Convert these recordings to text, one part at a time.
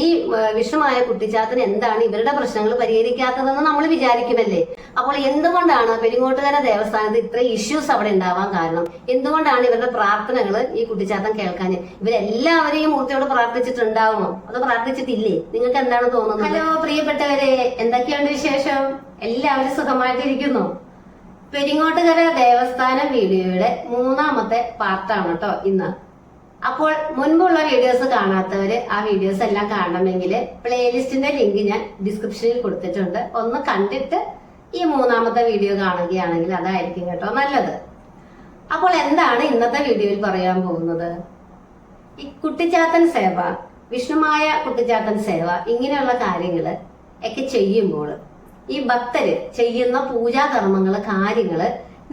ഈ വിഷമായ കുട്ടിച്ചാത്തന് എന്താണ് ഇവരുടെ പ്രശ്നങ്ങൾ പരിഹരിക്കാത്തതെന്ന് നമ്മൾ വിചാരിക്കുമല്ലേ? അപ്പോൾ എന്തുകൊണ്ടാണ് പെരിങ്ങോട്ടുകര ദേവസ്ഥാനത്ത് ഇത്ര ഇഷ്യൂസ് അവിടെ ഉണ്ടാവാൻ കാരണം? എന്തുകൊണ്ടാണ് ഇവരുടെ പ്രാർത്ഥനകൾ ഈ കുട്ടിച്ചാത്തൻ കേൾക്കാൻ? ഇവരെല്ലാവരെയും മൂർത്തിയോട് പ്രാർത്ഥിച്ചിട്ടുണ്ടാവുമോ? അതോ പ്രാർത്ഥിച്ചിട്ടില്ലേ? നിങ്ങൾക്ക് എന്താണ് തോന്നുന്നത്? ഹലോ പ്രിയപ്പെട്ടവരെ എന്തൊക്കെയാണ് വിശേഷം? എല്ലാവരും സുഖമായിട്ടിരിക്കുന്നു. പെരിങ്ങോട്ടുകര ദേവസ്ഥാനം വീഡിയോയുടെ മൂന്നാമത്തെ പാർട്ടാണ് കേട്ടോ ഇന്ന്. അപ്പോൾ മുൻപുള്ള വീഡിയോസ് കാണാത്തവര് ആ വീഡിയോസ് എല്ലാം കാണണമെങ്കിൽ പ്ലേലിസ്റ്റിന്റെ ലിങ്ക് ഞാൻ ഡിസ്ക്രിപ്ഷനിൽ കൊടുത്തിട്ടുണ്ട്. ഒന്ന് കണ്ടിട്ട് ഈ മൂന്നാമത്തെ വീഡിയോ കാണുകയാണെങ്കിൽ അതായിരിക്കും കേട്ടോ നല്ലത്. അപ്പോൾ എന്താണ് ഇന്നത്തെ വീഡിയോയിൽ പറയാൻ പോകുന്നത്? ഈ കുട്ടിച്ചാത്തൻ സേവ വിഷ്ണുമായ കുട്ടിച്ചാത്തൻ സേവ ഇങ്ങനെയുള്ള കാര്യങ്ങൾ ഒക്കെ ചെയ്യുമ്പോൾ ഈ ഭക്തര് ചെയ്യുന്ന പൂജാകർമ്മങ്ങൾ കാര്യങ്ങൾ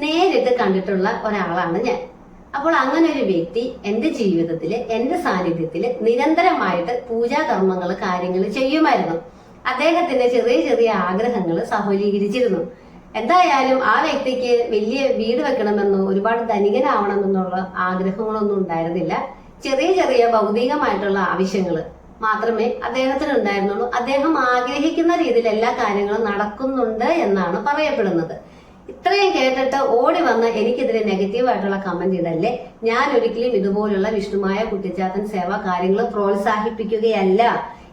നേരിട്ട് കണ്ടിട്ടുള്ള ഒരാളാണ് ഞാൻ. അപ്പോൾ അങ്ങനെ ഒരു വ്യക്തി എന്റെ ജീവിതത്തിൽ എന്റെ സാന്നിധ്യത്തിൽ നിരന്തരമായിട്ട് പൂജാകർമ്മങ്ങൾ കാര്യങ്ങൾ ചെയ്യുമായിരുന്നു. അദ്ദേഹത്തിന്റെ ചെറിയ ചെറിയ ആഗ്രഹങ്ങൾ സഫലീകരിച്ചിരുന്നു. എന്തായാലും ആ വ്യക്തിക്ക് വലിയ വീട് വെക്കണമെന്നോ ഒരുപാട് ധനികനാവണമെന്നുള്ള ആഗ്രഹങ്ങളൊന്നും ഉണ്ടായിരുന്നില്ല. ചെറിയ ചെറിയ ഭൗതികമായിട്ടുള്ള ആവശ്യങ്ങൾ മാത്രമേ അദ്ദേഹത്തിന് ഉണ്ടായിരുന്നുള്ളൂ അദ്ദേഹം ആഗ്രഹിക്കുന്ന രീതിയിൽ എല്ലാ കാര്യങ്ങളും നടക്കുന്നുണ്ട് എന്നാണ് പറയപ്പെടുന്നത്. ഇത്രയും കേട്ടിട്ട് ഓടി വന്ന് എനിക്കെതിരെ നെഗറ്റീവ് ആയിട്ടുള്ള കമന്റ് ഇതല്ലേ ഞാൻ ഒരിക്കലും ഇതുപോലുള്ള വിഷ്ണുമായ കുട്ടിച്ചാത്തൻ സേവാ കാര്യങ്ങൾ പ്രോത്സാഹിപ്പിക്കുകയല്ല.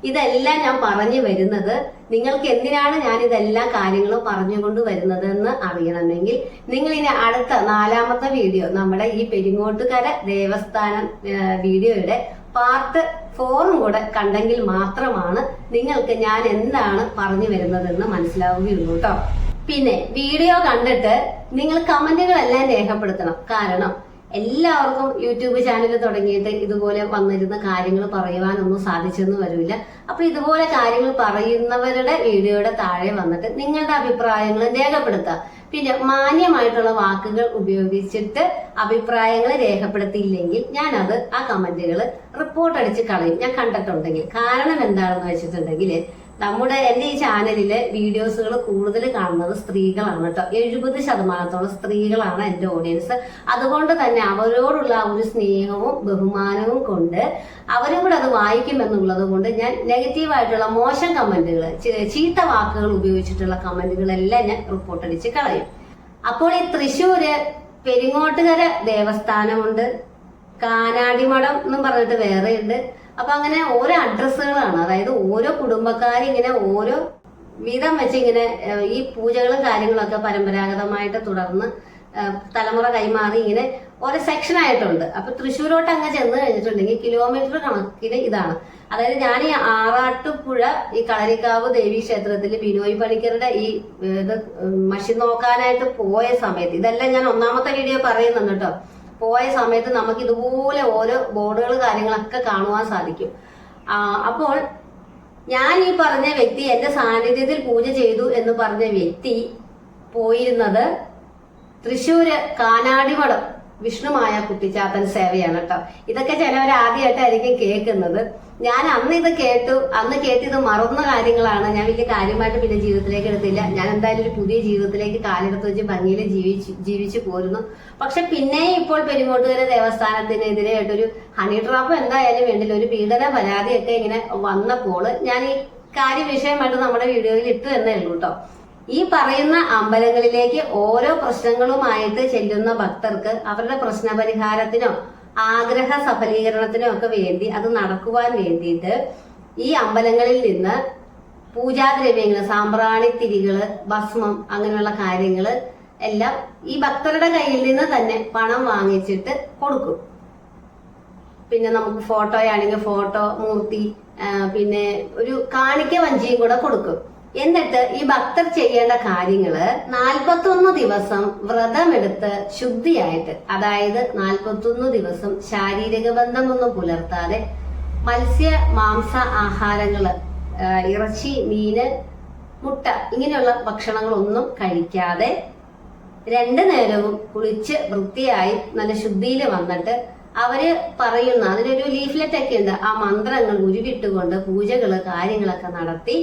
ഇതെല്ലാം ഞാൻ പറഞ്ഞു വരുന്നത് നിങ്ങൾക്ക് എന്തിനാണ് ഞാൻ ഇതെല്ലാ കാര്യങ്ങളും പറഞ്ഞുകൊണ്ട് വരുന്നത് എന്ന് അറിയണമെങ്കിൽ നിങ്ങൾ ഇനി അടുത്ത നാലാമത്തെ വീഡിയോ നമ്മുടെ ഈ പെരിങ്ങോട്ടുകര ദേവസ്ഥാനം വീഡിയോയുടെ പാർട്ട് ഫോറും കൂടെ കണ്ടെങ്കിൽ മാത്രമാണ് നിങ്ങൾക്ക് ഞാൻ എന്താണ് പറഞ്ഞു വരുന്നതെന്ന് മനസ്സിലാവുകയുള്ളൂ കേട്ടോ പിന്നെ വീഡിയോ കണ്ടിട്ട് നിങ്ങൾ കമന്റുകളെല്ലാം രേഖപ്പെടുത്തണം. കാരണം എല്ലാവർക്കും യൂട്യൂബ് ചാനൽ തുടങ്ങിയിട്ട് ഇതുപോലെ വന്നിരുന്ന കാര്യങ്ങൾ പറയുവാനൊന്നും സാധിച്ചെന്ന് വരില്ല. അപ്പൊ ഇതുപോലെ കാര്യങ്ങൾ പറയുന്നവരുടെ വീഡിയോയുടെ താഴെ വന്നിട്ട് നിങ്ങളുടെ അഭിപ്രായങ്ങൾ രേഖപ്പെടുത്തുക. പിന്നെ മാന്യമായിട്ടുള്ള വാക്കുകൾ ഉപയോഗിച്ചിട്ട് അഭിപ്രായങ്ങൾ രേഖപ്പെടുത്തിയില്ലെങ്കിൽ അത് ആ കമന്റുകൾ റിപ്പോർട്ട് അടിച്ച് കളയും. ഞാൻ കണ്ടിട്ടുണ്ടെങ്കിൽ. കാരണം എന്താണെന്ന് വെച്ചിട്ടുണ്ടെങ്കിൽ നമ്മുടെ എന്റെ ഈ ചാനലിലെ വീഡിയോസുകൾ കൂടുതൽ കാണുന്നത് സ്ത്രീകളാണ് കേട്ടോ. എഴുപത് ശതമാനത്തോളം സ്ത്രീകളാണ് എന്റെ ഓഡിയൻസ്. അതുകൊണ്ട് തന്നെ അവരോടുള്ള ഒരു സ്നേഹവും ബഹുമാനവും കൊണ്ട് അവരും കൂടെ അത് വായിക്കുമെന്നുള്ളത് കൊണ്ട് ഞാൻ നെഗറ്റീവായിട്ടുള്ള മോശം കമന്റുകൾ ചീത്ത വാക്കുകൾ ഉപയോഗിച്ചിട്ടുള്ള കമന്റുകളെല്ലാം ഞാൻ റിപ്പോർട്ട് അടിച്ച് കളയും. അപ്പോൾ ഈ തൃശ്ശൂര് പെരിങ്ങോട്ടുകര ദേവസ്ഥാനമുണ്ട്. കാനാടിമഠം എന്നും പറഞ്ഞിട്ട് വേറെയുണ്ട്. അപ്പൊ അങ്ങനെ ഓരോ അഡ്രസ്സുകളാണ്. അതായത് ഓരോ കുടുംബക്കാർ ഇങ്ങനെ ഓരോ വീതം വെച്ച് ഇങ്ങനെ ഈ പൂജകളും കാര്യങ്ങളൊക്കെ പരമ്പരാഗതമായിട്ട് തുടർന്ന് തലമുറ കൈമാറി ഇങ്ങനെ ഓരോ സെക്ഷൻ ആയിട്ടുണ്ട്. അപ്പൊ തൃശ്ശൂരോട്ട് അങ്ങ് ചെന്ന് കഴിഞ്ഞിട്ടുണ്ടെങ്കിൽ കിലോമീറ്റർ കണക്കിന് ഇതാണ്. അതായത് ഞാൻ ഈ ആറാട്ടുപുഴ ഈ കളരിക്കാവ് ദേവി ക്ഷേത്രത്തിൽ ബിനോയ് പണിക്കരുടെ ഈ ഇത് മഷി നോക്കാനായിട്ട് പോയ സമയത്ത് ഇതെല്ലാം ഞാൻ ഒന്നാമത്തെ വീഡിയോ പറയുന്നുണ്ട് കേട്ടോ. പോയ സമയത്ത് നമുക്ക് ഇതുപോലെ ഓരോ ബോർഡുകൾ കാര്യങ്ങളൊക്കെ കാണുവാൻ സാധിക്കും. അപ്പോൾ ഞാൻ ഈ പറഞ്ഞ വ്യക്തി എന്റെ സാന്നിധ്യത്തിൽ പൂജ ചെയ്തു എന്ന് പറഞ്ഞ വ്യക്തി പോയിരുന്നത് തൃശ്ശൂര് കാനാടിമഠം വിഷ്ണുമായ കുട്ടിച്ചാത്തൻ സേവയാണ് കേട്ടോ. ഇതൊക്കെ ചിലവർ ആദ്യമായിട്ടായിരിക്കും കേൾക്കുന്നത്. ഞാൻ അന്ന് ഇത് കേട്ടു അന്ന് കേട്ടിത് മറന്ന കാര്യങ്ങളാണ്. ഞാൻ വലിയ കാര്യമായിട്ട് പിന്നെ ജീവിതത്തിലേക്ക് എടുത്തില്ല. ഞാൻ എന്തായാലും ഒരു പുതിയ ജീവിതത്തിലേക്ക് കാലെടുത്ത് വെച്ച് ഭംഗിയിൽ ജീവിച്ചു ജീവിച്ചു പോരുന്നു. പക്ഷെ പിന്നെയും ഇപ്പോൾ പെരുങ്ങോട്ടുകര ദേവസ്ഥാനത്തിനെതിരെയായിട്ടൊരു ഹണി ട്രാപ്പ് എന്തായാലും വേണ്ടില്ല. ഒരു പീഡന പരാതിയൊക്കെ ഇങ്ങനെ വന്നപ്പോൾ ഞാൻ ഈ കാര്യ വിഷയമായിട്ട് നമ്മുടെ വീഡിയോയിൽ ഇട്ടു എന്നേ ഉള്ളൂ കേട്ടോ ഈ പറയുന്ന അമ്പലങ്ങളിലേക്ക് ഓരോ പ്രശ്നങ്ങളുമായിട്ട് ചെല്ലുന്ന ഭക്തർക്ക് അവരുടെ പ്രശ്നപരിഹാരത്തിനോ ആഗ്രഹ സഫലീകരണത്തിനൊക്കെ വേണ്ടി അത് നടക്കുവാൻ വേണ്ടിയിട്ട് ഈ അമ്പലങ്ങളിൽ നിന്ന് പൂജാദ്രവ്യങ്ങൾ സാമ്പ്രാണിത്തിരികൾ ഭസ്മം അങ്ങനെയുള്ള കാര്യങ്ങൾ എല്ലാം ഈ ഭക്തരുടെ കയ്യിൽ നിന്ന് തന്നെ പണം വാങ്ങിച്ചിട്ട് കൊടുക്കും. പിന്നെ നമുക്ക് ഫോട്ടോയാണെങ്കിൽ ഫോട്ടോ മൂർത്തി പിന്നെ ഒരു കാണിക്ക വഞ്ചിയും കൂടെ കൊടുക്കും. എന്നിട്ട് ഈ ഭക്തർ ചെയ്യേണ്ട കാര്യങ്ങൾ നാൽപ്പത്തൊന്ന് ദിവസം വ്രതമെടുത്ത് ശുദ്ധിയായിട്ട് അതായത് നാൽപ്പത്തൊന്ന് ദിവസം ശാരീരിക ബന്ധമൊന്നും പുലർത്താതെ മത്സ്യ മാംസ ആഹാരങ്ങൾ ഇറച്ചി മീന് മുട്ട ഇങ്ങനെയുള്ള ഭക്ഷണങ്ങളൊന്നും കഴിക്കാതെ രണ്ടു നേരവും കുളിച്ച് വൃത്തിയായി നല്ല ശുദ്ധിയിൽ വന്നിട്ട് അവർ പറയുന്ന അതിനൊരു ലീഫ്ലെറ്റ് ഒക്കെ ഉണ്ട് ആ മന്ത്രങ്ങൾ ഉരുവിട്ടുകൊണ്ട് പൂജകൾ കാര്യങ്ങളൊക്കെ നടത്തി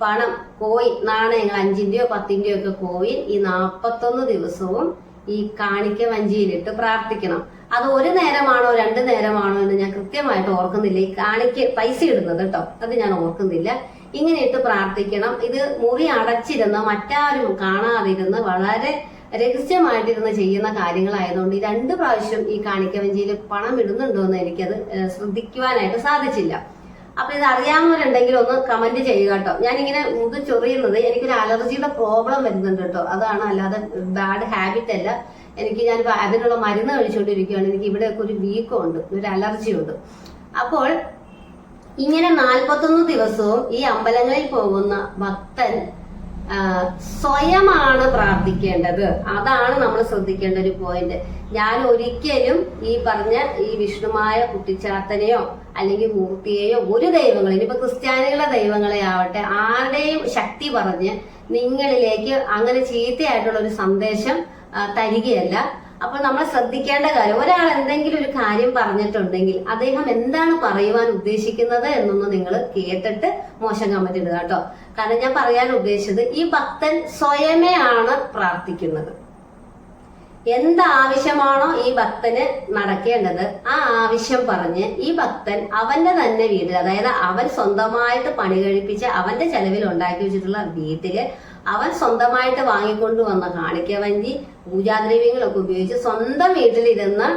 പണം കോയിൻ നാണയങ്ങൾ അഞ്ചിന്റെയോ പത്തിന്റെയോ ഒക്കെ കോയിൻ ഈ നാപ്പത്തൊന്ന് ദിവസവും ഈ കാണിക്ക വഞ്ചിയിലിട്ട് പ്രാർത്ഥിക്കണം. അത് ഒരു നേരമാണോ രണ്ട് നേരമാണോ എന്ന് ഞാൻ കൃത്യമായിട്ട് ഓർക്കുന്നില്ല. ഈ കാണിക്ക് പൈസ ഇടുന്നത് കേട്ടോ അത് ഞാൻ ഓർക്കുന്നില്ല. ഇങ്ങനെ ഇട്ട് പ്രാർത്ഥിക്കണം. ഇത് മുറി അടച്ചിരുന്ന് മറ്റാരും കാണാതിരുന്ന് വളരെ രഹസ്യമായിട്ടിരുന്ന് ചെയ്യുന്ന കാര്യങ്ങളായതുകൊണ്ട് ഈ രണ്ട് പ്രാവശ്യം ഈ കാണിക്കവഞ്ചിയിൽ പണം ഇടുന്നുണ്ടോ എന്ന് എനിക്കത് ശ്രദ്ധിക്കുവാനായിട്ട് സാധിച്ചില്ല. അപ്പൊ ഇത് അറിയാവുന്നവരുണ്ടെങ്കിൽ ഒന്ന് കമന്റ് ചെയ്യുക കേട്ടോ. ഞാനിങ്ങനെ മുത് ചൊറിയുന്നത് എനിക്കൊരു അലർജിയുടെ പ്രോബ്ലം വരുന്നുണ്ട് കേട്ടോ. അതാണ് അല്ലാതെ ബാഡ് ഹാബിറ്റ് അല്ല. എനിക്ക് ഞാൻ അതിനുള്ള മരുന്ന് കഴിച്ചുകൊണ്ടിരിക്കുകയാണ്. എനിക്ക് ഇവിടെയൊക്കെ ഒരു വീക്കം ഉണ്ട് ഒരു അലർജി ഉണ്ട്. അപ്പോൾ ഇങ്ങനെ നാൽപ്പത്തൊന്ന് ദിവസവും ഈ അമ്പലങ്ങളിൽ പോകുന്ന ഭക്തൻ സ്വയമാണ് പ്രാർത്ഥിക്കേണ്ടത്. അതാണ് നമ്മൾ ശ്രദ്ധിക്കേണ്ട ഒരു പോയിന്റ് ഞാൻ ഒരിക്കലും ഈ പറഞ്ഞ ഈ വിഷ്ണുമായ കുട്ടിച്ചാത്തനെയോ അല്ലെങ്കിൽ മൂർത്തിയെയോ ഒരു ദൈവങ്ങളെ ഇനിയിപ്പോ ക്രിസ്ത്യാനികളുടെ ദൈവങ്ങളെ ആവട്ടെ ആരുടെയും ശക്തി പറഞ്ഞ് നിങ്ങളിലേക്ക് അങ്ങനെ ചീത്തയായിട്ടുള്ള ഒരു സന്ദേശം തരികയല്ല. അപ്പോൾ നമ്മൾ ശ്രദ്ധിക്കേണ്ട കാര്യം ഒരാൾ എന്തെങ്കിലും ഒരു കാര്യം പറഞ്ഞിട്ടുണ്ടെങ്കിൽ അദ്ദേഹം എന്താണ് പറയുവാൻ ഉദ്ദേശിക്കുന്നത് എന്നൊന്ന് നിങ്ങൾ കേട്ടിട്ട് മോശം കമന്റ് ഇടുക കേട്ടോ. കാരണം ഞാൻ പറയാൻ ഉദ്ദേശിച്ചത് ഈ ഭക്തൻ സ്വയമേ ആണ് പ്രാർത്ഥിക്കുന്നത്. എന്ത് ആവശ്യമാണോ ഈ ഭക്തന് നടക്കേണ്ടത് ആ ആവശ്യം പറഞ്ഞ് ഈ ഭക്തൻ അവന്റെ തന്നെ വീട്ടിൽ അതായത് അവൻ സ്വന്തമായിട്ട് പണി കഴിപ്പിച്ച് അവന്റെ ചെലവിൽ ഉണ്ടാക്കി വെച്ചിട്ടുള്ള വീട്ടിൽ അവൻ സ്വന്തമായിട്ട് വാങ്ങിക്കൊണ്ടു വന്ന കാണിക്കവഞ്ചി പൂജാദ്രവ്യങ്ങളൊക്കെ ഉപയോഗിച്ച് സ്വന്തം വീട്ടിലിരുന്ന്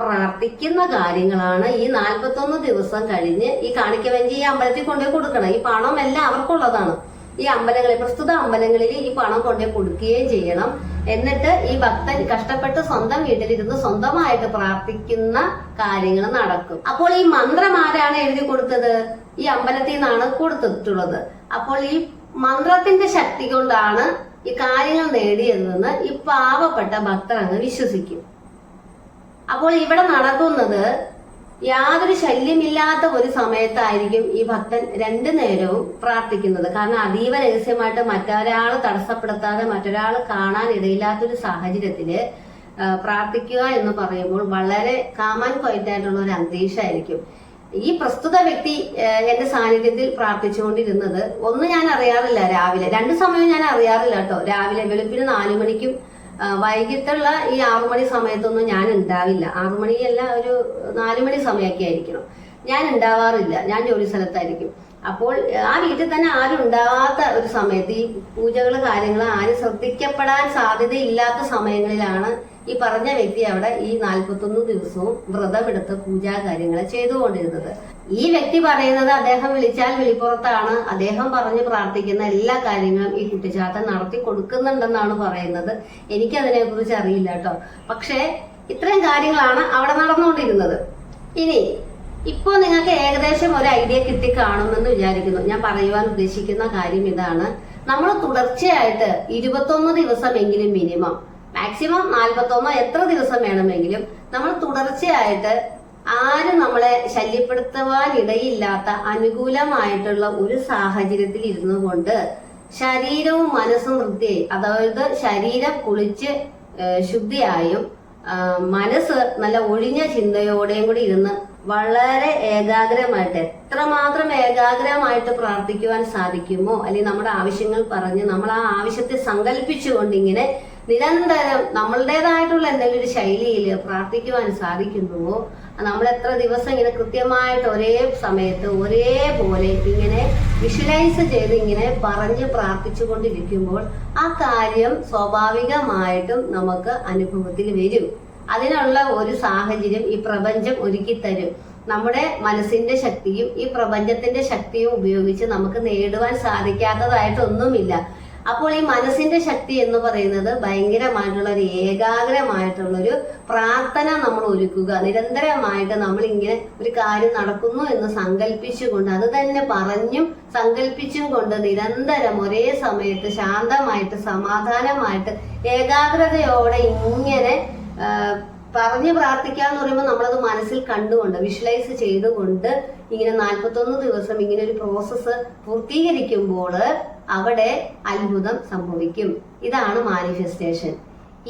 പ്രാർത്ഥിക്കുന്ന കാര്യങ്ങളാണ് ഈ നാൽപ്പത്തൊന്ന് ദിവസം കഴിഞ്ഞ് ഈ കാണിക്കവഞ്ചി ഈ അമ്പലത്തിൽ കൊണ്ടുപോയി കൊടുക്കണം. ഈ പണം എല്ലാം അവർക്കുള്ളതാണ്. ഈ അമ്പലങ്ങളിൽ പ്രസ്തുത അമ്പലങ്ങളിൽ ഈ പണം കൊണ്ടുപോയി കൊടുക്കുകയും ചെയ്യണം. എന്നിട്ട് ഈ ഭക്തൻ കഷ്ടപ്പെട്ട് സ്വന്തം വീട്ടിലിരുന്ന് സ്വന്തമായിട്ട് പ്രാർത്ഥിക്കുന്ന കാര്യങ്ങൾ നടക്കും. അപ്പോൾ ഈ മന്ത്രം ആരാണ് എഴുതി കൊടുത്തത്? ഈ അമ്പലത്തിൽ നിന്നാണ് കൊടുത്തിട്ടുള്ളത്. അപ്പോൾ ഈ മന്ത്രത്തിന്റെ ശക്തി കൊണ്ടാണ് ഈ കാര്യങ്ങൾ നേടിയതെന്ന് ഈ പാവപ്പെട്ട ഭക്തൻ അങ്ങ് വിശ്വസിക്കും. അപ്പോൾ ഇവിടെ നടക്കുന്നത് യാതൊരു ശല്യമില്ലാത്ത ഒരു സമയത്തായിരിക്കും ഈ ഭക്തൻ രണ്ടു നേരവും പ്രാർത്ഥിക്കുന്നത്. കാരണം അതീവ രഹസ്യമായിട്ട് മറ്റൊരാൾ തടസ്സപ്പെടുത്താതെ മറ്റൊരാൾ കാണാൻ ഇടയില്ലാത്തൊരു സാഹചര്യത്തിൽ പ്രാർത്ഥിക്കുക എന്ന് പറയുമ്പോൾ വളരെ കാമാൻ കൊയറ്റായിട്ടുള്ള ഒരു അന്തരീക്ഷമായിരിക്കും. ഈ പ്രസ്തുത വ്യക്തി എന്റെ സാന്നിധ്യത്തിൽ പ്രാർത്ഥിച്ചുകൊണ്ടിരുന്നത് ഒന്ന് ഞാൻ അറിയാറില്ല രാവിലെ. രണ്ട് സമയം ഞാൻ അറിയാറില്ല കേട്ടോ. രാവിലെ വെളുപ്പിന് നാലു മണിക്കും വൈകിട്ടുള്ള ഈ ആറുമണി സമയത്തൊന്നും ഞാൻ ഉണ്ടാവില്ല. ആറുമണിയല്ല ഒരു നാലു മണി സമയമൊക്കെ ആയിരിക്കണം. ഞാൻ ഉണ്ടാവാറില്ല. ഞാൻ ജോലി സ്ഥലത്തായിരിക്കും. അപ്പോൾ ആ വീട്ടിൽ തന്നെ ആരും ഉണ്ടാവാത്ത ഒരു സമയത്ത് ഈ പൂജകൾ കാര്യങ്ങൾ ആരും ശ്രദ്ധിക്കപ്പെടാൻ സാധ്യതയില്ലാത്ത സമയങ്ങളിലാണ് ഈ പറഞ്ഞ വ്യക്തി അവിടെ ഈ നാൽപ്പത്തൊന്ന് ദിവസവും വ്രതമെടുത്ത് പൂജാ കാര്യങ്ങൾ ചെയ്തുകൊണ്ടിരുന്നത്. ഈ വ്യക്തി പറയുന്നത് അദ്ദേഹം വിളിച്ചാൽ വിളിപ്പുറത്താണ്. അദ്ദേഹം പറഞ്ഞ് പ്രാർത്ഥിക്കുന്ന എല്ലാ കാര്യങ്ങളും ഈ കുട്ടിച്ചാട്ടം നടത്തി കൊടുക്കുന്നുണ്ടെന്നാണ് പറയുന്നത്. എനിക്കതിനെ കുറിച്ച് അറിയില്ല കേട്ടോ. പക്ഷേ ഇത്രയും കാര്യങ്ങളാണ് അവിടെ നടന്നുകൊണ്ടിരുന്നത്. ഇനി ഇപ്പോ നിങ്ങൾക്ക് ഏകദേശം ഒരു ഐഡിയ കിട്ടി കാണുമെന്ന് വിചാരിക്കുന്നു. ഞാൻ പറയുവാൻ ഉദ്ദേശിക്കുന്ന കാര്യം ഇതാണ്. നമ്മൾ തുടർച്ചയായിട്ട് ഇരുപത്തൊന്ന് ദിവസമെങ്കിലും മിനിമം മാക്സിമം നാൽപ്പത്തൊന്നോ എത്ര ദിവസം വേണമെങ്കിലും നമ്മൾ തുടർച്ചയായിട്ട് ആരും നമ്മളെ ശല്യപ്പെടുത്തുവാൻ ഇടയില്ലാത്ത അനുകൂലമായിട്ടുള്ള ഒരു സാഹചര്യത്തിൽ ഇരുന്നു കൊണ്ട് ശരീരവും മനസ്സും വൃത്തിയായി അതായത് ശരീരം കുളിച്ച് ശുദ്ധിയായും മനസ്സ് നല്ല ഒഴിഞ്ഞ ചിന്തയോടെയും കൂടി ഇരുന്ന് വളരെ ഏകാഗ്രമായിട്ട് എത്രമാത്രം ഏകാഗ്രമായിട്ട് പ്രാർത്ഥിക്കുവാൻ സാധിക്കുമോ അല്ലെങ്കിൽ നമ്മുടെ ആവശ്യങ്ങൾ പറഞ്ഞ് നമ്മൾ ആ ആവശ്യത്തെ സങ്കല്പിച്ചുകൊണ്ട് ഇങ്ങനെ നിരന്തരം നമ്മളുടേതായിട്ടുള്ള എന്തെങ്കിലും ഒരു ശൈലിയിൽ പ്രാർത്ഥിക്കുവാൻ സാധിക്കുന്നുവോ? നമ്മൾ എത്ര ദിവസം ഇങ്ങനെ കൃത്യമായിട്ട് ഒരേ സമയത്ത് ഒരേപോലെ ഇങ്ങനെ വിഷ്വലൈസ് ചെയ്ത് ഇങ്ങനെ പറഞ്ഞ് പ്രാർത്ഥിച്ചുകൊണ്ടിരിക്കുമ്പോൾ ആ കാര്യം സ്വാഭാവികമായിട്ടും നമുക്ക് അനുഭവത്തിൽ വരും. അതിനുള്ള ഒരു സാഹചര്യം ഈ പ്രപഞ്ചം ഒരുക്കി തരും. നമ്മുടെ മനസ്സിന്റെ ശക്തിയും ഈ പ്രപഞ്ചത്തിന്റെ ശക്തിയും ഉപയോഗിച്ച് നമുക്ക് നേടുവാൻ സാധിക്കാത്തതായിട്ടൊന്നുമില്ല. അപ്പോൾ ഈ മനസ്സിന്റെ ശക്തി എന്ന് പറയുന്നത് ഭയങ്കരമായിട്ടുള്ള ഒരു ഏകാഗ്രമായിട്ടുള്ള ഒരു പ്രാർത്ഥന നമ്മൾ ഒരുക്കുക. നിരന്തരമായിട്ട് നമ്മൾ ഇങ്ങനെ ഒരു കാര്യം നടക്കുന്നു എന്ന് സങ്കല്പിച്ചുകൊണ്ട് അത് തന്നെ പറഞ്ഞും സങ്കല്പിച്ചും കൊണ്ട് നിരന്തരം ഒരേ സമയത്ത് ശാന്തമായിട്ട് സമാധാനമായിട്ട് ഏകാഗ്രതയോടെ ഇങ്ങനെ പറഞ്ഞ് പ്രാർത്ഥിക്കുക എന്ന് പറയുമ്പോൾ നമ്മളത് മനസ്സിൽ കണ്ടുകൊണ്ട് വിഷ്വലൈസ് ചെയ്തുകൊണ്ട് ഇങ്ങനെ നാൽപ്പത്തൊന്ന് ദിവസം ഇങ്ങനെ ഒരു പ്രോസസ്സ് പൂർത്തീകരിക്കുമ്പോൾ അവിടെ അത്ഭുതം സംഭവിക്കും. ഇതാണ് മാനിഫെസ്റ്റേഷൻ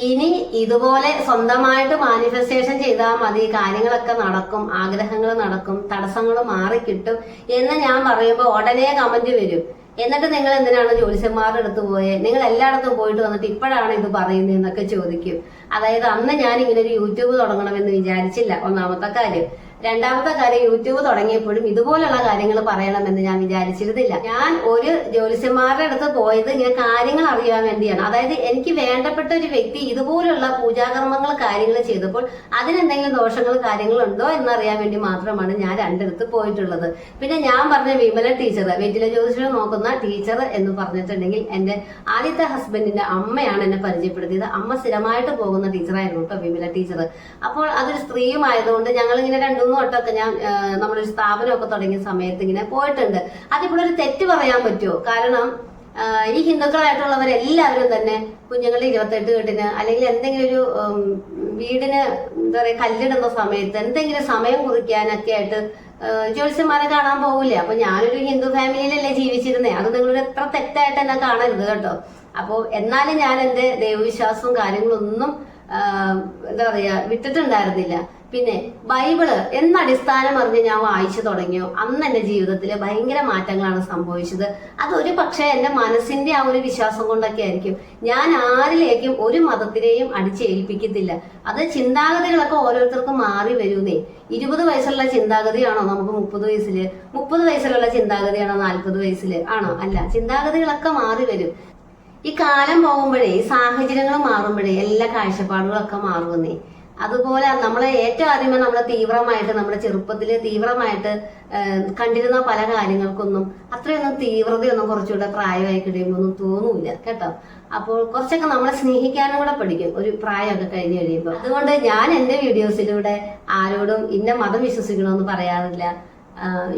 ഇനി ഇതുപോലെ സ്വന്തമായിട്ട് മാനിഫെസ്റ്റേഷൻ ചെയ്താൽ മതി. കാര്യങ്ങളൊക്കെ നടക്കും ആഗ്രഹങ്ങൾ നടക്കും തടസ്സങ്ങൾ മാറിക്കിട്ടും എന്ന് ഞാൻ പറയുമ്പോൾ ഉടനെ കമന്റ് വരും. എന്നിട്ട് നിങ്ങൾ എന്തിനാണ് ജ്യോത്സ്യന്മാരുടെ അടുത്ത് പോയെ? നിങ്ങൾ എല്ലായിടത്തും പോയിട്ട് വന്നിട്ട് ഇപ്പോഴാണ് ഇത് പറയുന്നതെന്നൊക്കെ ചോദിക്കും. അതായത് അന്ന് ഞാൻ ഇങ്ങനെ ഒരു യൂട്യൂബ് തുടങ്ങണമെന്ന് വിചാരിച്ചില്ല ഒന്നാമത്തെ കാര്യം. രണ്ടാമത്തെ കാര്യം യൂട്യൂബ് തുടങ്ങിയപ്പോഴും ഇതുപോലുള്ള കാര്യങ്ങൾ പറയണമെന്ന് ഞാൻ വിചാരിച്ചിരുന്നില്ല. ഞാൻ ഒരു ജ്യോതിഷന്മാരുടെ അടുത്ത് പോയത് ഇങ്ങനെ കാര്യങ്ങൾ അറിയാൻ വേണ്ടിയാണ്. അതായത് എനിക്ക് വേണ്ടപ്പെട്ട ഒരു വ്യക്തി ഇതുപോലുള്ള പൂജാകർമ്മങ്ങൾ കാര്യങ്ങൾ ചെയ്തപ്പോൾ അതിനെന്തെങ്കിലും ദോഷങ്ങൾ കാര്യങ്ങൾ ഉണ്ടോ എന്നറിയാൻ വേണ്ടി മാത്രമാണ് ഞാൻ രണ്ടിടത്ത് പോയിട്ടുള്ളത്. പിന്നെ ഞാൻ പറഞ്ഞ വിമല ടീച്ചർ വെറ്റില ജ്യോതിഷം നോക്കുന്ന ടീച്ചർ എന്ന് പറഞ്ഞിട്ടുണ്ടെങ്കിൽ എന്റെ ആദ്യത്തെ ഹസ്ബൻഡിന്റെ അമ്മയാണ് എന്നെ പരിചയപ്പെടുത്തിയത്. അമ്മ സ്ഥിരമായിട്ട് പോകുന്ന ടീച്ചറായിരുന്നു കേട്ടോ വിമല ടീച്ചർ അപ്പോൾ അതൊരു സ്ത്രീയും ആയതുകൊണ്ട് ഞങ്ങൾ ഇങ്ങനെ രണ്ടു മൂന്ന് തൊട്ടൊക്കെ ഞാൻ നമ്മളൊരു സ്ഥാപനമൊക്കെ തുടങ്ങിയ സമയത്ത് ഇങ്ങനെ പോയിട്ടുണ്ട്. അതിപ്പോൾ ഒരു തെറ്റ് പറയാൻ പറ്റുമോ കാരണം ഈ ഹിന്ദുക്കളായിട്ടുള്ളവരെല്ലാവരും തന്നെ കുഞ്ഞുങ്ങളുടെ ഇരുപത്തെട്ട് കെട്ടിന് അല്ലെങ്കിൽ എന്തെങ്കിലും ഒരു വീടിന് എന്താ പറയാ കല്ലിടുന്ന സമയത്ത് എന്തെങ്കിലും സമയം കുറിക്കാനൊക്കെ ആയിട്ട് ജ്യോത്സ്യന്മാരെ കാണാൻ പോകില്ല അപ്പൊ ഞാനൊരു ഹിന്ദു ഫാമിലിയിലല്ലേ ജീവിച്ചിരുന്നേ. അത് നിങ്ങളൊരു എത്ര തെറ്റായിട്ട് എന്നെ കാണരുത് കേട്ടോ. അപ്പോ എന്നാലും ഞാൻ എന്റെ ദൈവവിശ്വാസവും കാര്യങ്ങളൊന്നും എന്താ പറയാ വിട്ടിട്ടുണ്ടായിരുന്നില്ല. പിന്നെ ബൈബിൾ എന്ന അടിസ്ഥാനം അറിഞ്ഞ് ഞാൻ വായിച്ചു തുടങ്ങിയോ? അന്ന് എന്റെ ജീവിതത്തിൽ ഭയങ്കര മാറ്റങ്ങളാണ് സംഭവിച്ചത്. അതൊരു പക്ഷേ എന്റെ മനസ്സിന്റെ ആ ഒരു വിശ്വാസം കൊണ്ടൊക്കെ ആയിരിക്കും. ഞാൻ ആരിലേക്കും ഒരു മതത്തിനെയും അടിച്ചേൽപ്പിക്കത്തില്ല. അത് ചിന്താഗതികളൊക്കെ ഓരോരുത്തർക്കും മാറി വരുന്നേ. ഇരുപത് വയസ്സുള്ള ചിന്താഗതിയാണോ നമുക്ക് മുപ്പത് വയസ്സിൽ? മുപ്പത് വയസ്സിലുള്ള ചിന്താഗതിയാണോ നാൽപ്പത് വയസ്സിൽ? ആണോ? അല്ല ചിന്താഗതികളൊക്കെ മാറി വരും. ഈ കാലം പോകുമ്പോഴേ ഈ സാഹചര്യങ്ങൾ മാറുമ്പോഴേ എല്ലാ കാഴ്ചപ്പാടുകളൊക്കെ മാറുന്നേ. അതുപോലെ നമ്മളെ ഏറ്റവും ആദ്യമേ നമ്മളെ തീവ്രമായിട്ട് നമ്മുടെ ചെറുപ്പത്തിൽ തീവ്രമായിട്ട് കണ്ടിരുന്ന പല കാര്യങ്ങൾക്കൊന്നും അത്രയൊന്നും തീവ്രതയൊന്നും കുറച്ചുകൂടെ പ്രായമായി കഴിയുമ്പോൾ ഒന്നും തോന്നൂല കേട്ടോ? അപ്പോൾ കുറച്ചൊക്കെ നമ്മളെ സ്നേഹിക്കാനും കൂടെ പഠിക്കും ഒരു പ്രായമൊക്കെ കഴിഞ്ഞ് കഴിയുമ്പോൾ അതുകൊണ്ട് ഞാൻ എന്റെ വീഡിയോസിലൂടെ ആരോടും ഇന്ന മതം വിശ്വസിക്കണമെന്ന് പറയാറില്ല.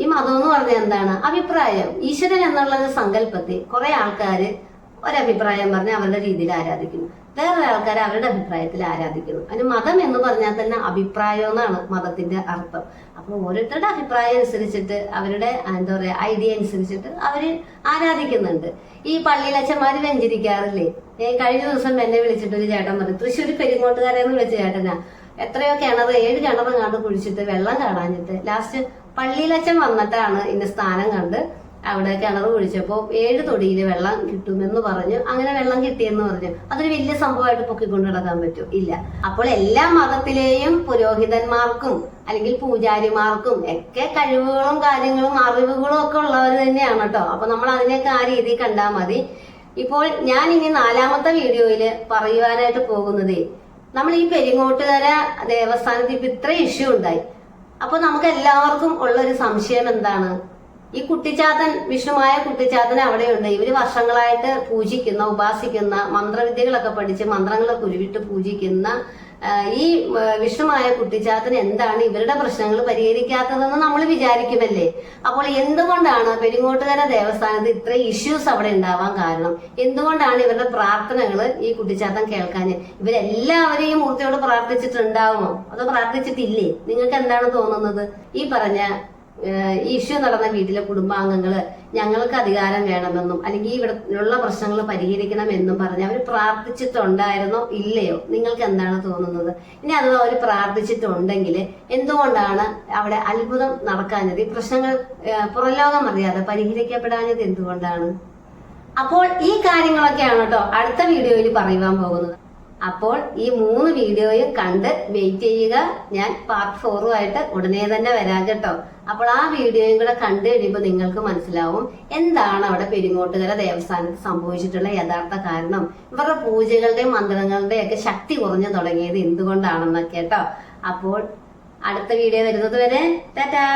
ഈ മതം എന്ന് പറഞ്ഞാൽ എന്താണ്? അഭിപ്രായം. ഈശ്വരൻ എന്നുള്ള ഒരു സങ്കല്പത്തെ കുറെ ആൾക്കാര് ഒരഭിപ്രായം പറഞ്ഞ് അവരുടെ രീതിയിൽ ആരാധിക്കുന്നു. വേറെ ആൾക്കാർ അവരുടെ അഭിപ്രായത്തിൽ ആരാധിക്കുന്നു. അതിന് മതം എന്ന് പറഞ്ഞാൽ തന്നെ അഭിപ്രായം എന്നാണ് മതത്തിന്റെ അർത്ഥം. അപ്പോൾ ഓരോരുത്തരുടെ അഭിപ്രായം അനുസരിച്ചിട്ട് അവരുടെ എന്താ പറയാ ഐഡിയ അനുസരിച്ചിട്ട് അവർ ആരാധിക്കുന്നുണ്ട്. ഈ പള്ളിയിലച്ഛന്മാര് വെഞ്ചരിക്കാറില്ലേ? ഏ, കഴിഞ്ഞ ദിവസം എന്നെ വിളിച്ചിട്ട് ഒരു ചേട്ടൻ പറഞ്ഞു തൃശ്ശൂർ പെരിങ്ങോട്ടുകാരെന്ന് വിളിച്ച ചേട്ടനാ. എത്രയോ കിണർ ഏഴ് കിണറും കണ്ട് കുഴിച്ചിട്ട് വെള്ളം കാണാഞ്ഞിട്ട് ലാസ്റ്റ് പള്ളിയിലച്ഛൻ വന്നിട്ടാണ് ഇന്ന സ്ഥാനം കണ്ട് അവിടെ കിണർ കുഴിച്ചപ്പോ ഏഴ് തൊടിയിൽ വെള്ളം കിട്ടുമെന്ന് പറഞ്ഞു. അങ്ങനെ വെള്ളം കിട്ടിയെന്ന് പറഞ്ഞു. അതൊരു വലിയ സംഭവമായിട്ട് പൊക്കിക്കൊണ്ട് നടക്കാൻ പറ്റും. ഇല്ല. അപ്പോൾ എല്ലാ മതത്തിലെയും പുരോഹിതന്മാർക്കും അല്ലെങ്കിൽ പൂജാരിമാർക്കും ഒക്കെ കഴിവുകളും കാര്യങ്ങളും അറിവുകളും ഒക്കെ ഉള്ളവർ തന്നെയാണ് കേട്ടോ. അപ്പൊ നമ്മൾ അതിനെയൊക്കെ ആ രീതിയിൽ കണ്ടാൽ മതി. ഇപ്പോൾ ഞാൻ ഇനി നാലാമത്തെ വീഡിയോയിൽ പറയുവാനായിട്ട് പോകുന്നതേ നമ്മൾ ഈ പെരിങ്ങോട്ടുകര ദേവസ്ഥാനത്ത് ഇപ്പൊ ഇത്ര ഇഷ്യൂ ഉണ്ടായി. അപ്പൊ നമുക്ക് എല്ലാവർക്കും ഉള്ള ഒരു സംശയം എന്താണ്? ഈ കുട്ടിച്ചാത്തൻ വിഷ്ണുമായ കുട്ടിച്ചാത്തൻ അവിടെയുണ്ട്. ഇവർ വർഷങ്ങളായിട്ട് പൂജിക്കുന്ന ഉപാസിക്കുന്ന മന്ത്രവിദ്യകളൊക്കെ പഠിച്ച് മന്ത്രങ്ങളൊക്കെ ഉരുവിട്ട് പൂജിക്കുന്ന ഈ വിഷ്ണുമായ കുട്ടിച്ചാത്തൻ എന്താണ് ഇവരുടെ പ്രശ്നങ്ങൾ പരിഹരിക്കാത്തതെന്ന് നമ്മൾ വിചാരിക്കുമല്ലേ? അപ്പോൾ എന്തുകൊണ്ടാണ് പെരിങ്ങോട്ടുകര ദേവസ്ഥാനത്ത് ഇത്ര ഇഷ്യൂസ് അവിടെ ഉണ്ടാവാൻ കാരണം? എന്തുകൊണ്ടാണ് ഇവരുടെ പ്രാർത്ഥനകൾ ഈ കുട്ടിച്ചാത്തൻ കേൾക്കാൻ ഇവരെല്ലാവരെയും മൂർത്തിയോട് പ്രാർത്ഥിച്ചിട്ടുണ്ടാവുമോ? അതോ പ്രാർത്ഥിച്ചിട്ടില്ലേ? നിങ്ങൾക്ക് എന്താണ് തോന്നുന്നത്? ഈ പറഞ്ഞ ഈ ഇഷ്യൂ നടന്ന വീട്ടിലെ കുടുംബാംഗങ്ങൾ ഞങ്ങൾക്ക് അധികാരം വേണമെന്നും അല്ലെങ്കിൽ ഇവിടെ ഉള്ള പ്രശ്നങ്ങൾ പരിഹരിക്കണമെന്നും പറഞ്ഞ് അവർ പ്രാർത്ഥിച്ചിട്ടുണ്ടായിരുന്നോ ഇല്ലയോ? നിങ്ങൾക്ക് എന്താണ് തോന്നുന്നത്? ഇനി അഥവാ അവർ പ്രാർത്ഥിച്ചിട്ടുണ്ടെങ്കിൽ എന്തുകൊണ്ടാണ് അവിടെ അത്ഭുതം നടക്കാഞ്ഞത്? ഈ പ്രശ്നങ്ങൾ പുറലോകം അറിയാതെ പരിഹരിക്കപ്പെടാഞ്ഞത് എന്തുകൊണ്ടാണ്? അപ്പോൾ ഈ കാര്യങ്ങളൊക്കെയാണ് കേട്ടോ അടുത്ത വീഡിയോയിൽ പറയുവാൻ പോകുന്നത്. അപ്പോൾ ഈ മൂന്ന് വീഡിയോയും കണ്ട് വെയിറ്റ് ചെയ്യുക. ഞാൻ പാർട്ട് ഫോറുമായിട്ട് ഉടനെ തന്നെ വരാം കേട്ടോ. അപ്പോൾ ആ വീഡിയോയും കൂടെ കണ്ടു കഴിയുമ്പോൾ നിങ്ങൾക്ക് മനസ്സിലാവും എന്താണ് അവിടെ പെരിങ്ങോട്ടുകര ദേവസ്ഥാനത്ത് സംഭവിച്ചിട്ടുള്ള യഥാർത്ഥ കാരണം. ഇവരുടെ പൂജകളുടെയും മന്ത്രങ്ങളുടെയും ഒക്കെ ശക്തി കുറഞ്ഞു തുടങ്ങിയത് എന്തുകൊണ്ടാണെന്നൊക്കെ കേട്ടോ. അപ്പോൾ അടുത്ത വീഡിയോ വരുന്നത് വരെ ടാറ്റാ!